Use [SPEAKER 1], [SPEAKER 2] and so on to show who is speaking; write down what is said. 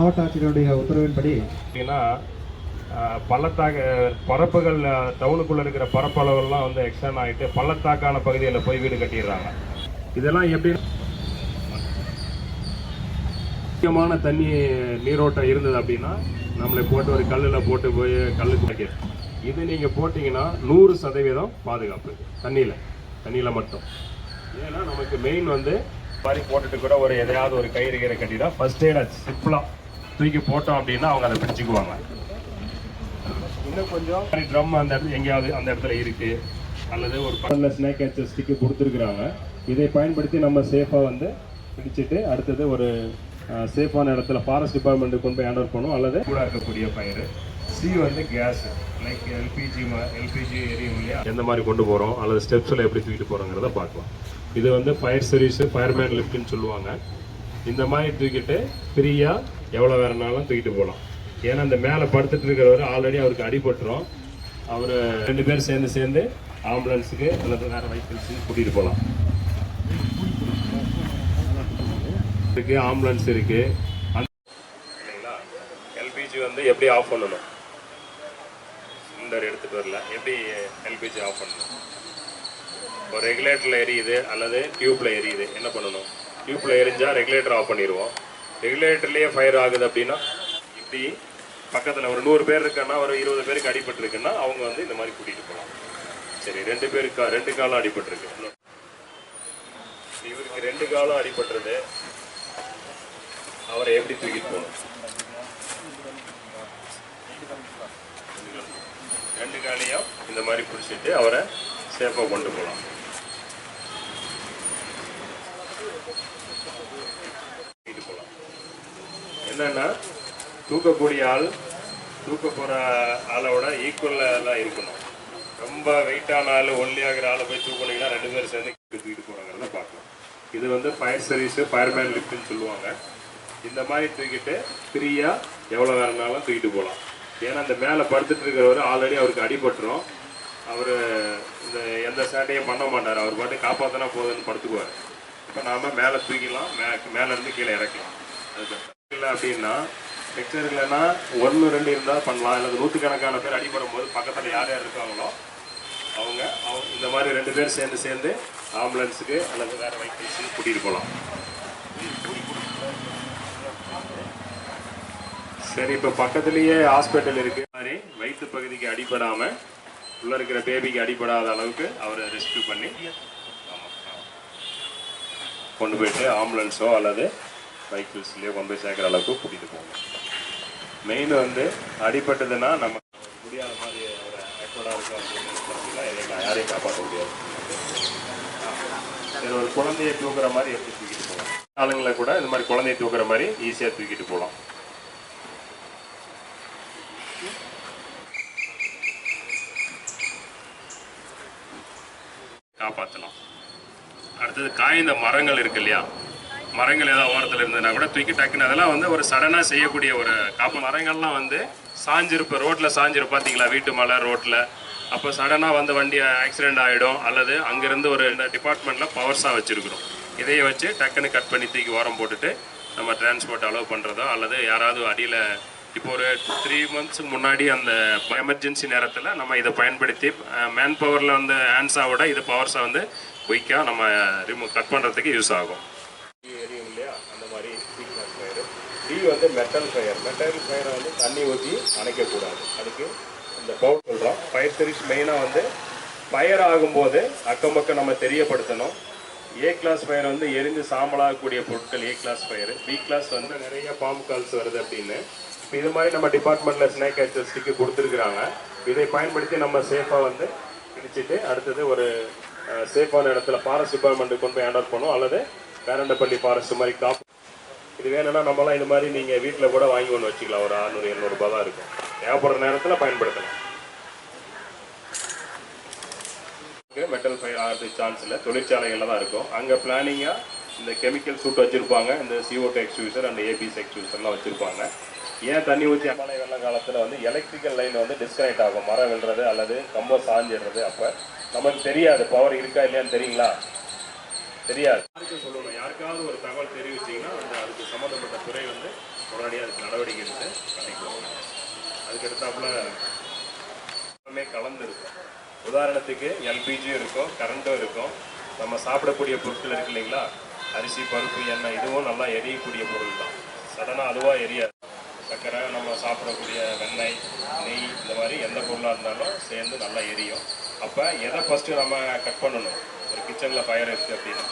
[SPEAKER 1] மாவட்ட ஆட்சியருடைய உத்தரவின்படி
[SPEAKER 2] பார்த்தீங்கன்னா பள்ளத்தாக்கு பரப்புகள் டவுனுக்குள்ள இருக்கிற பரப்பளவுலாம் வந்து எக்ஸ்டன் ஆகிட்டு பள்ளத்தாக்கான பகுதியில் போய் வீடு கட்டிடுறாங்க. இதெல்லாம் எப்படி முக்கியமான தண்ணி நீரோட்டம் இருந்தது அப்படின்னா நம்மளை போட்டு ஒரு கல்லில் போட்டு போய் கல்லுக்கு வைக்க இது நீங்கள் போட்டிங்கன்னா நூறு சதவீதம் பாதுகாப்பு. தண்ணியில். தண்ணியில் மட்டும். ஏன்னா நமக்கு மெயின் வந்து மாதிரி போட்டுட்டு கூட ஒரு எதையாவது ஒரு கயிறு கீரை கட்டிட்டா ஃபஸ்ட் எய்ட சிம்பிளாக தூக்கி போட்டோம் அப்படின்னா அவங்க அதை பிடிச்சிக்குவாங்க. இன்னும் கொஞ்சம். ட்ரம் அந்த இடத்துல எங்கேயாவது அந்த இடத்துல இருக்கு. அல்லது ஒரு பக்கத்தில் ஸ்னேக் கேச்சர் ஸ்டிக்கு கொடுத்துருக்குறாங்க. இதை பயன்படுத்தி நம்ம சேஃபாக வந்து பிடிச்சிட்டு அடுத்தது ஒரு சேஃபான இடத்துல ஃபாரஸ்ட் டிபார்ட்மெண்ட்டுக்கு கொண்டு போய் ஓவர் பண்ணும் அல்லது கூட இருக்கக்கூடிய பயிர் சி வந்து கேஸ் லைக் எல்பிஜி எல்பிஜி எரியும் இல்லையா? எந்த மாதிரி கொண்டு போகிறோம் அல்லது ஸ்டெப்ஸில் எப்படி தூக்கிட்டு போகிறோங்கிறத பார்க்கலாம். இது வந்து ஃபயர் சர்வீஸு ஃபயர்மேன் லிஃப்ட்னு சொல்லுவாங்க. இந்த மாதிரி தூக்கிட்டு ஃப்ரீயாக எவ்வளோ வேணுனாலும் தூக்கிட்டு போகலாம் ஏன்னா அந்த மேலே படுத்துட்டு இருக்கிறவர் ஆல்ரெடி அவருக்கு அடிபட்டுரும் அவர் ரெண்டு பேர் சேர்ந்து சேர்ந்து ஆம்புலன்ஸுக்கு அல்லது வேறு வெஹிக்கிள்ஸுக்கு கூட்டிகிட்டு போகலாம் இருக்கு ஆம்புலன்ஸ் இருக்கு. இல்லைங்களா எல்பிஜி வந்து எப்படி ஆஃப் பண்ணணும்? சிலிண்டர் எடுத்துகிட்டு வரல. எப்படி எல்பிஜி ஆஃப் பண்ணணும்? இப்போ ரெகுலேட்டரில் எரியுது அல்லது டியூப்பில் எரியுது. என்ன பண்ணணும்? டியூப்பில் எரிஞ்சா ரெகுலேட்டர் ஆஃப் பண்ணிடுவோம் ரெகுலேட்டர்லேயே ஃபயர் ஆகுது அப்படின்னா இப்படி பக்கத்தில் ஒரு நூறு பேர் இருக்கான்னா ஒரு இருபது பேருக்கு அடிபட்டுருக்குன்னா அவங்க வந்து இந்த மாதிரி கூட்டிகிட்டு போகலாம். சரி ரெண்டு பேருக்கு ரெண்டு காலம் அடிபட்டுருக்கு. இவருக்கு ரெண்டு காலம் அடிபட்டுறது அவரை எப்படி தூக்கிட்டு போகணும்? ரெண்டு காலையும் இந்த மாதிரி பிடிச்சிட்டு அவரை சேஃபாக கொண்டு போகலாம் தூக்கிட்டு போகலாம் என்னன்னா தூக்கக்கூடிய ஆள் தூக்க போகிற ஆளோட ஈக்குவலாக இருக்கணும். ரொம்ப வெயிட்டான ஆள் ஒன்லி ஆகிற ஆளை போய் தூக்கினீங்கன்னா ரெண்டு பேரும் சேர்ந்து தூக்கிட்டு போகிறாங்கிறத பார்க்கலாம் இது வந்து ஃபயர் சர்வீஸு ஃபயர்மேன் லிஃப்ட்னு சொல்லுவாங்க. இந்த மாதிரி தூக்கிட்டு ஃப்ரீயாக எவ்வளோ வேணுனாலும் தூக்கிட்டு போகலாம். ஏன்னா இந்த மேலே படுத்துட்டு இருக்கிறவர் ஆல்ரெடி அவருக்கு அடிபட்டுரும். அவர் இந்த எந்த சேட்டையும் பண்ண மாட்டார். அவர் பாட்டு காப்பாற்றினா போதுன்னு படுத்துக்குவார். இப்போ நாம மேலே தூக்கிடலாம். மே மேலேருந்து கீழே இறக்கலாம். அதுக்கு இல்லை அப்படின்னா லெக்சர் இல்லைன்னா ஒன்று ரெண்டு இருந்தால் பண்ணலாம். அல்லது நூற்றுக்கணக்கான பேர் அடிபடும் போது பக்கத்தில் யார் யார் இருக்காங்களோ அவங்க அவங்க இந்த மாதிரி ரெண்டு பேர் சேர்ந்து சேர்ந்து ஆம்புலன்ஸுக்கு அல்லது வேறு வெஹிக்கிள்ஸுக்கு கூட்டிகிட்டு போகலாம். சரி இப்போ பக்கத்துலேயே ஹாஸ்பிட்டல் இருக்கு. மாதிரி வயிற்று பகுதிக்கு அடிபடாமல் உள்ளே இருக்கிற பேபிக்கு அடிபடாத அளவுக்கு அவரை ரெஸ்கியூ பண்ணி கொண்டு போயிட்டு ஆம்புலன்ஸோ அல்லது வெஹிக்கிள்ஸ்லேயோ கொண்டு போய் சேர்க்குற அளவுக்கு கூட்டிகிட்டு போகணும் மெயின் வந்து அடிபட்டதுன்னா நம்ம முடியாத மாதிரி ஒரு ஆக்வர்டாக இருக்கும் அப்படின்னு பார்த்தீங்கன்னா யாரையும் காப்பாற்ற முடியாது. சரி ஒரு குழந்தையை தூக்குற மாதிரி எப்படி தூக்கிட்டு போகலாம்? ஆளுங்களை கூட இந்த மாதிரி குழந்தைய தூக்குற மாதிரி ஈஸியாக தூக்கிட்டு போகலாம். காப்பாற்றலாம் அடுத்தது காய்ந்த மரங்கள் இருக்கு இல்லையா? மரங்கள் ஏதாவது ஓரத்தில் இருந்ததுன்னா கூட தூக்கி டக்குன்னு அதெல்லாம் வந்து ஒரு சடனாக செய்யக்கூடிய ஒரு காப்பு மரங்கள்லாம் வந்து சாஞ்சிருப்பு ரோட்டில் சாஞ்சிருப்பு பார்த்தீங்களா வீட்டு மலை ரோட்டில் அப்போ சடனாக வந்து வண்டி ஆக்சிடென்ட் ஆகிடும் அல்லது அங்கேருந்து ஒரு டிபார்ட்மெண்ட்டில் பவர்ஸாக வச்சுருக்குறோம். இதையே வச்சு டக்குன்னு கட் பண்ணி தூக்கி ஓரம் போட்டுட்டு நம்ம டிரான்ஸ்போர்ட் அலோவ் பண்ணுறதோ அல்லது யாராவது அடியில் இப்போ ஒரு த்ரீ மந்த்ஸுக்கு முன்னாடி அந்த எமர்ஜென்சி நேரத்தில் நம்ம இதை பயன்படுத்தி மேன் பவரில் வந்து ஹேண்ட்ஸாக விட இது பவர்ஸாக வந்து குயிக்காக நம்ம ரிமூவ் கட் பண்ணுறதுக்கு யூஸ் ஆகும் எரியும் இல்லையா அந்த மாதிரி சீக்வன்ஸ் ஃபயர் டி வந்து மெட்டல் ஃபயர் மெட்டல் ஃபயரை வந்து தண்ணி ஊற்றி அணைக்கக்கூடாது. அதுக்கு இந்த பவுடர் சொல்கிறோம் ஃபயர் சர்வீஸ் மெயினாக வந்து ஃபயர் ஆகும்போது அக்கம் பக்கம் நம்ம தெரியப்படுத்தணும். ஏ கிளாஸ் ஃபயர் வந்து எரிந்து சாம்பலாகக்கூடிய பொருட்கள் A class fire B class வந்து நிறைய பாம் கால்ஸ் வருது அப்படின்னு. இப்போ இது மாதிரி நம்ம டிபார்ட்மெண்ட்டில் ஸ்னேக் ஆக்சஸ்டிக்கு கொடுத்துருக்குறாங்க. இதை பயன்படுத்தி நம்ம சேஃபாக வந்து பிடிச்சிட்டு அடுத்தது ஒரு சேஃபான இடத்துல ஃபாரஸ்ட் டிபார்ட்மெண்ட்டுக்கு கொண்டு போய் ஹேண்ட் பண்ணுவோம் அல்லது பேரண்டப்பள்ளி ஃபாரஸ்ட் மாதிரி காப்பு இது வேணும்னா நம்மலாம் இந்த மாதிரி நீங்கள் வீட்டில் கூட வாங்கி ஒன்று வச்சுக்கலாம். ஒரு அறுநூறு எழுநூறுபா தான் இருக்கும். தேவைப்படுற நேரத்தில் பயன்படுத்தலாம். மெட்டல் ஃபயர் ஆகிறது சான்ஸ் இல்லை. தொழிற்சாலைகளில் தான் இருக்கும். அங்கே பிளானிங்காக இந்த கெமிக்கல் சூட் வச்சுருப்பாங்க. இந்த CO2 எக்ஸ்யூசர் அண்ட் ஏபிஎஸ் எக்ஸ்யூசர்லாம் வச்சுருப்பாங்க. ஏன் தண்ணி ஊற்றி மழை வெள்ள காலத்தில் வந்து எலக்ட்ரிக்கல் லைன் வந்து டிஸ்கனெக்ட் ஆகும். மரம் விழுறது அல்லது கம்பம் சாஞ்சிடுறது. அப்போ நமக்கு தெரியாது. பவர் இருக்கா இல்லையான்னு தெரியுங்களா? தெரியாது. யாருக்கும் சொல்லணும். யாருக்காவது ஒரு தகவல் தெரியும் நடவடிக்கை எடுத்து பண்ணிக்குவாங்க அதுக்கு எடுத்தாப்புல எல்லாமே கலந்து இருக்கும் உதாரணத்துக்கு எல்பிஜியும் இருக்கும் கரண்ட்டும் இருக்கும். நம்ம சாப்பிடக்கூடிய பொருட்கள் இருக்கு இல்லைங்களா? அரிசி பருப்பு எண்ணெய் இதுவும் நல்லா எரியக்கூடிய பொருள் தான். சடனாக அதுவாக எரியாது. சக்கரை நம்ம சாப்பிடக்கூடிய வெண்ணெய் நெய் இந்த மாதிரி எந்த பொருளாக இருந்தாலும் சேர்ந்து நல்லா எரியும். அப்போ எதை ஃபஸ்ட்டு நம்ம கட் பண்ணணும்? ஒரு கிச்சனில் ஃபயர் இருக்குது அப்படின்னா.